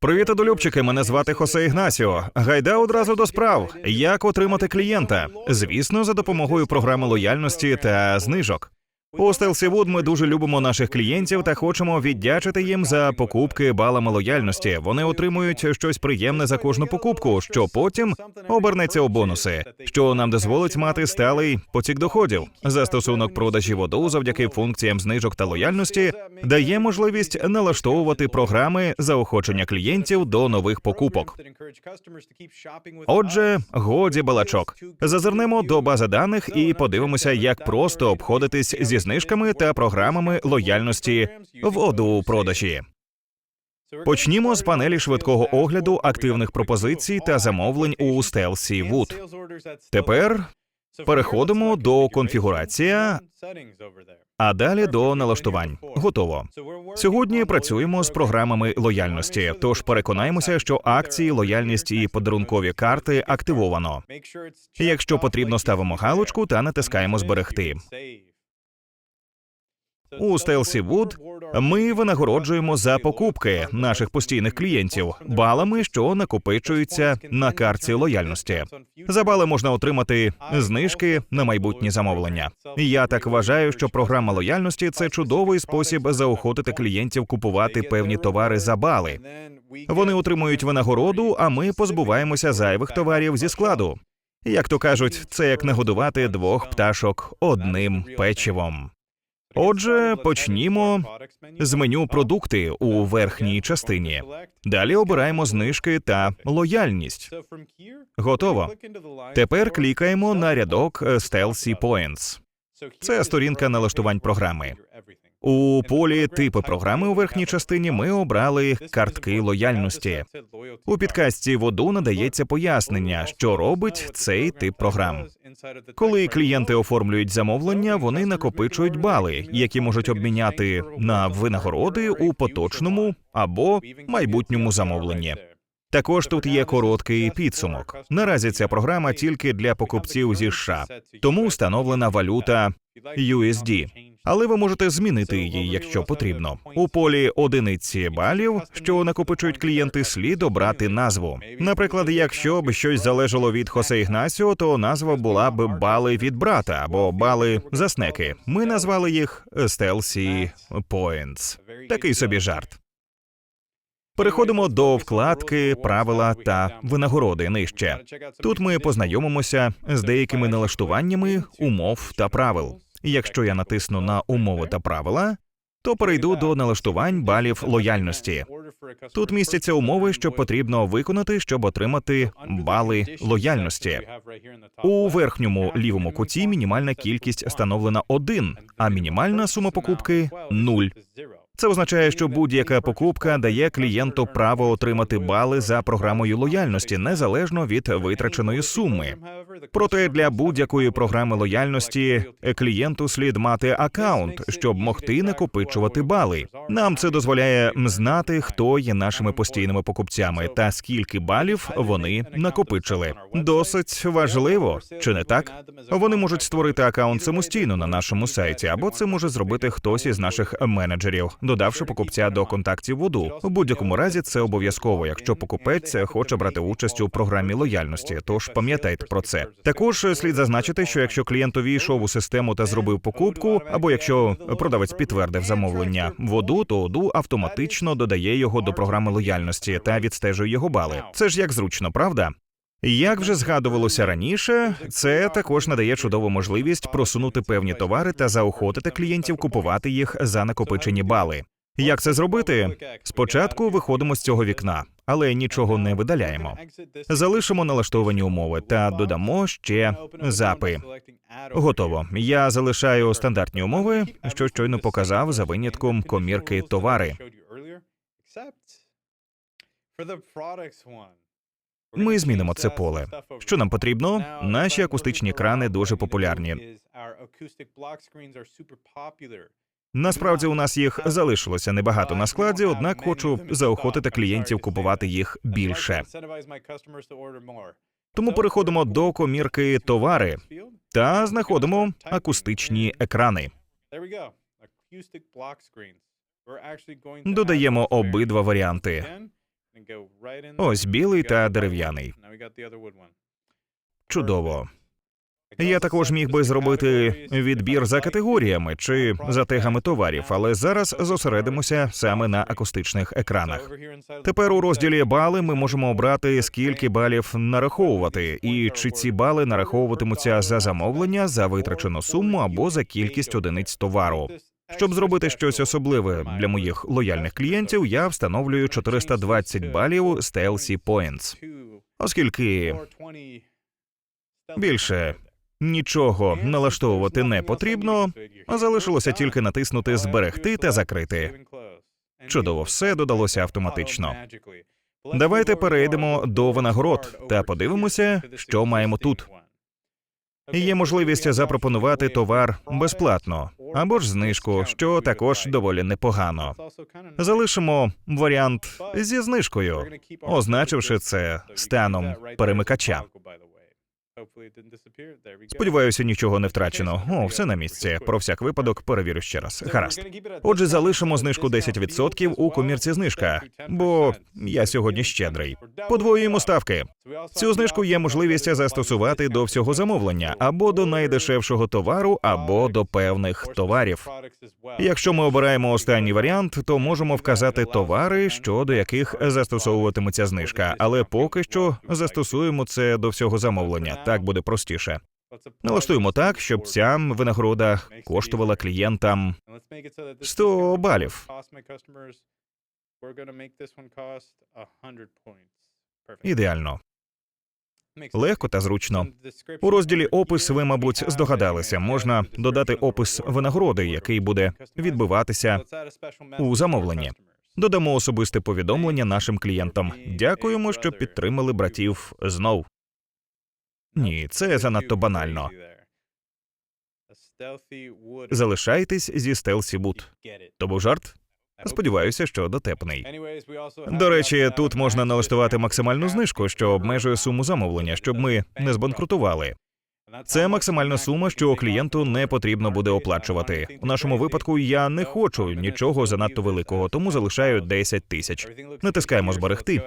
Привіт, долюбчики! Мене звати Хосе Ігнасіо. Гайда одразу до справ. Як отримати клієнта? Звісно, за допомогою програми лояльності та знижок. У Wood ми дуже любимо наших клієнтів та хочемо віддячити їм за покупки балами лояльності. Вони отримують щось приємне за кожну покупку, що потім обернеться у бонуси, що нам дозволить мати сталий потік доходів. Застосунок продажі воду завдяки функціям знижок та лояльності дає можливість налаштовувати програми заохочення клієнтів до нових покупок. Отже, годі балачок. Зазирнемо до бази даних і подивимося, як просто обходитись зі знижками та програмами лояльності в ОДУ продажі. Почнімо з панелі швидкого огляду активних пропозицій та замовлень у Stealthy Wood. Тепер переходимо до конфігурація, а далі до налаштувань. Готово. Сьогодні працюємо з програмами лояльності, тож переконаємося, що акції, лояльність і подарункові карти активовано. Якщо потрібно, ставимо галочку та натискаємо зберегти. У Stealthy Wood ми винагороджуємо за покупки наших постійних клієнтів балами, що накопичуються на картці лояльності. За бали можна отримати знижки на майбутні замовлення. Я так вважаю, що програма лояльності це чудовий спосіб заохотити клієнтів купувати певні товари за бали. Вони отримують винагороду, а ми позбуваємося зайвих товарів зі складу. Як то кажуть, це як нагодувати двох пташок одним печивом. Отже, почнімо з меню продукти у верхній частині. Далі обираємо знижки та лояльність. Готово. Тепер клікаємо на рядок Stealthy Points. Це сторінка налаштувань програми. У полі типи програми у верхній частині ми обрали картки лояльності. У підкасті воду надається пояснення, що робить цей тип програм. Коли клієнти оформлюють замовлення, вони накопичують бали, які можуть обміняти на винагороди у поточному або майбутньому замовленні. Також тут є короткий підсумок. Наразі ця програма тільки для покупців зі США, тому встановлена валюта USD. Але ви можете змінити її, якщо потрібно. У полі одиниці балів, що накопичують клієнти, слід обрати назву. Наприклад, якщо б щось залежало від Хосе Ігнасіо, то назва була б бали від брата або бали за снеки. Ми назвали їх Stealthy Points. Такий собі жарт. Переходимо до вкладки Правила та винагороди нижче. Тут ми познайомимося з деякими налаштуваннями умов та правил. Якщо я натисну на умови та правила, то перейду до налаштувань балів лояльності. Тут містяться умови, що потрібно виконати, щоб отримати бали лояльності. У верхньому лівому куті мінімальна кількість встановлена 1, а мінімальна сума покупки 0. Це означає, що будь-яка покупка дає клієнту право отримати бали за програмою лояльності незалежно від витраченої суми. Проте для будь-якої програми лояльності клієнту слід мати акаунт, щоб могти накопичувати бали. Нам це дозволяє знати, хто є нашими постійними покупцями та скільки балів вони накопичили. Досить важливо, чи не так? Вони можуть створити акаунт самостійно на нашому сайті, або це може зробити хтось із наших менеджерів, додавши покупця до контактів воду. У будь-якому разі це обов'язково, якщо покупець хоче брати участь у програмі лояльності. Тож пам'ятайте про це. Також слід зазначити, що якщо клієнт увійшов у систему та зробив покупку, або якщо продавець підтвердив замовлення воду, то оду автоматично додає його до програми лояльності та відстежує його бали. Це ж як зручно, правда? Як вже згадувалося раніше, це також надає чудову можливість просунути певні товари та заохотити клієнтів купувати їх за накопичені бали. Як це зробити? Спочатку виходимо з цього вікна, але нічого не видаляємо. Залишимо налаштовані умови та додамо ще запи. Готово. Я залишаю стандартні умови, що щойно показав за винятком комірки товари. Ми змінимо це поле. Що нам потрібно? Наші акустичні крани дуже популярні. Насправді у нас їх залишилося небагато на складі, однак хочу заохотити клієнтів купувати їх більше. Тому переходимо до комірки товари та знаходимо акустичні екрани. Додаємо обидва варіанти. Ось білий та дерев'яний. Чудово. Я також міг би зробити відбір за категоріями чи за тегами товарів, але зараз зосередимося саме на акустичних екранах. Тепер у розділі бали ми можемо обрати скільки балів нараховувати, і чи ці бали нараховуватимуться за замовлення, за витрачену суму або за кількість одиниць товару. Щоб зробити щось особливе для моїх лояльних клієнтів, я встановлюю 420 балів Stealthy Points, оскільки більше нічого налаштовувати не потрібно, а залишилося тільки натиснути зберегти та закрити. Чудово, все додалося автоматично. Давайте перейдемо до винагород та подивимося, що маємо тут. Є можливість запропонувати товар безплатно або ж знижку, що також доволі непогано. Залишимо варіант зі знижкою, означивши це станом перемикача. Сподіваюся, нічого не втрачено. О, все на місці. Про всяк випадок перевірю ще раз. Гаразд. Отже, залишимо знижку 10% у комірці знижка, бо я сьогодні щедрий. Подвоюємо ставки. Цю знижку є можливість застосувати до всього замовлення або до найдешевшого товару, або до певних товарів. Якщо ми обираємо останній варіант, то можемо вказати товари, щодо яких застосовуватиметься знижка, але поки що застосуємо це до всього замовлення. Так буде простіше. Налаштуємо так, щоб ця винагорода коштувала клієнтам 100 балів. Ідеально, легко та зручно. У розділі опис ви, мабуть, здогадалися. Можна додати опис винагороди, який буде відбиватися у замовленні. Додамо особисте повідомлення нашим клієнтам. Дякуємо, що підтримали братів знов. Ні, це занадто банально. Залишайтесь зі Stealthy Boot. То був жарт? Сподіваюся, що дотепний. До речі, тут можна налаштувати максимальну знижку, що обмежує суму замовлення, щоб ми не збанкрутували. Це максимальна сума, що клієнту не потрібно буде оплачувати. У нашому випадку я не хочу нічого занадто великого, тому залишаю 10 тисяч. Натискаємо зберегти.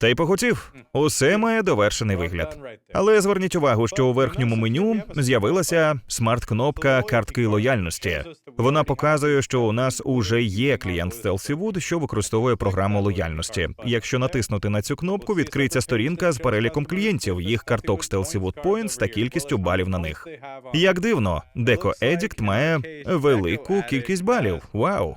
Та й похотів. Усе має довершений вигляд. Але зверніть увагу, що у верхньому меню з'явилася смарт-кнопка картки лояльності. Вона показує, що у нас уже є клієнт Stealthy що використовує програму лояльності. Якщо натиснути на цю кнопку, відкриється сторінка з переліком клієнтів, їх карток Stealthy Wood Points та кількістю балів на них. Як дивно, Deco Edict має велику кількість балів. Вау!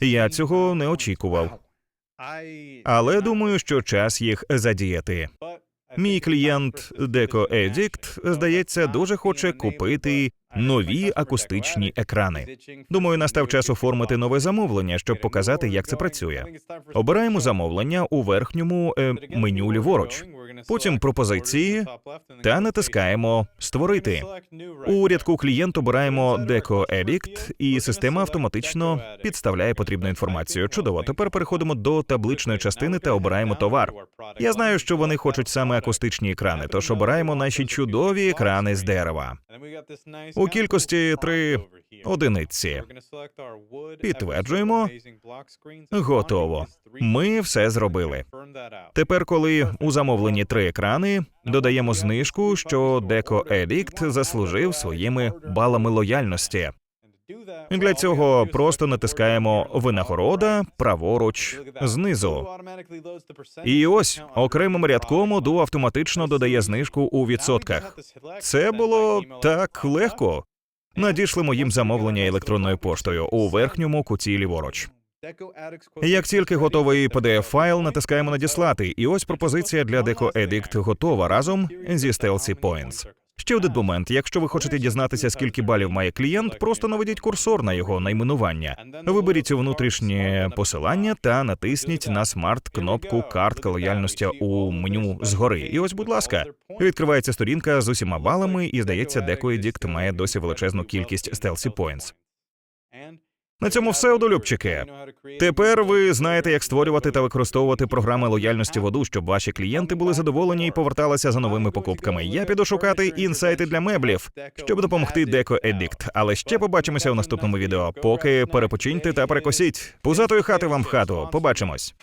Я цього не очікував. Але думаю, що час їх задіяти. Мій клієнт Деко Едікт, здається, дуже хоче купити нові акустичні екрани. Думаю, настав час оформити нове замовлення, щоб показати, як це працює. Обираємо замовлення у верхньому е, меню ліворуч. Потім пропозиції та натискаємо Створити. У рядку клієнт обираємо Deco Edict, і система автоматично підставляє потрібну інформацію. Чудово. Тепер переходимо до табличної частини та обираємо товар. Я знаю, що вони хочуть саме акустичні екрани, тож обираємо наші чудові екрани з дерева. У кількості три одиниці. Підтверджуємо. Готово. Ми все зробили. Тепер, коли у замовленні три екрани, додаємо знижку, що Deco Edict заслужив своїми балами лояльності. Для цього просто натискаємо винагорода праворуч знизу. І ось окремим рядком Odoo автоматично додає знижку у відсотках. Це було так легко. Надішлемо їм замовлення електронною поштою у верхньому куті ліворуч. Як тільки готовий pdf файл натискаємо надіслати, і ось пропозиція для Deco Edict готова разом зі Stealthy Points. Ще один момент. Якщо ви хочете дізнатися, скільки балів має клієнт, просто наведіть курсор на його найменування. Виберіть внутрішнє посилання та натисніть на смарт-кнопку картка лояльності у меню згори. І ось, будь ласка, відкривається сторінка з усіма балами, і здається, Deco Edict має досі величезну кількість стелсі Points. На цьому все, одолюбчики. Тепер ви знаєте, як створювати та використовувати програми лояльності воду, щоб ваші клієнти були задоволені і поверталися за новими покупками. Я піду шукати інсайти для меблів, щоб допомогти Деко Едікт. Але ще побачимося у наступному відео. Поки перепочиньте та перекосіть. Пузатої хати вам в хату. Побачимось.